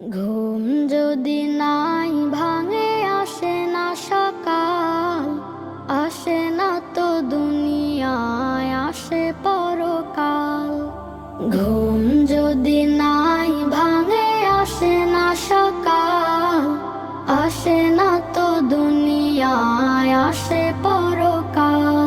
ঘুম যদি নাই, ভাঙে আসে না সকাল। আসে না তো দুনিয়ায়, আসে পরকাল। ঘুম যদি নাই, ভাঙে আসে না সকাল। আসে না তো দুনিয়ায়, আসে পরকাল।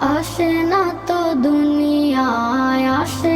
আসে না তো দুনিয়ায় আসে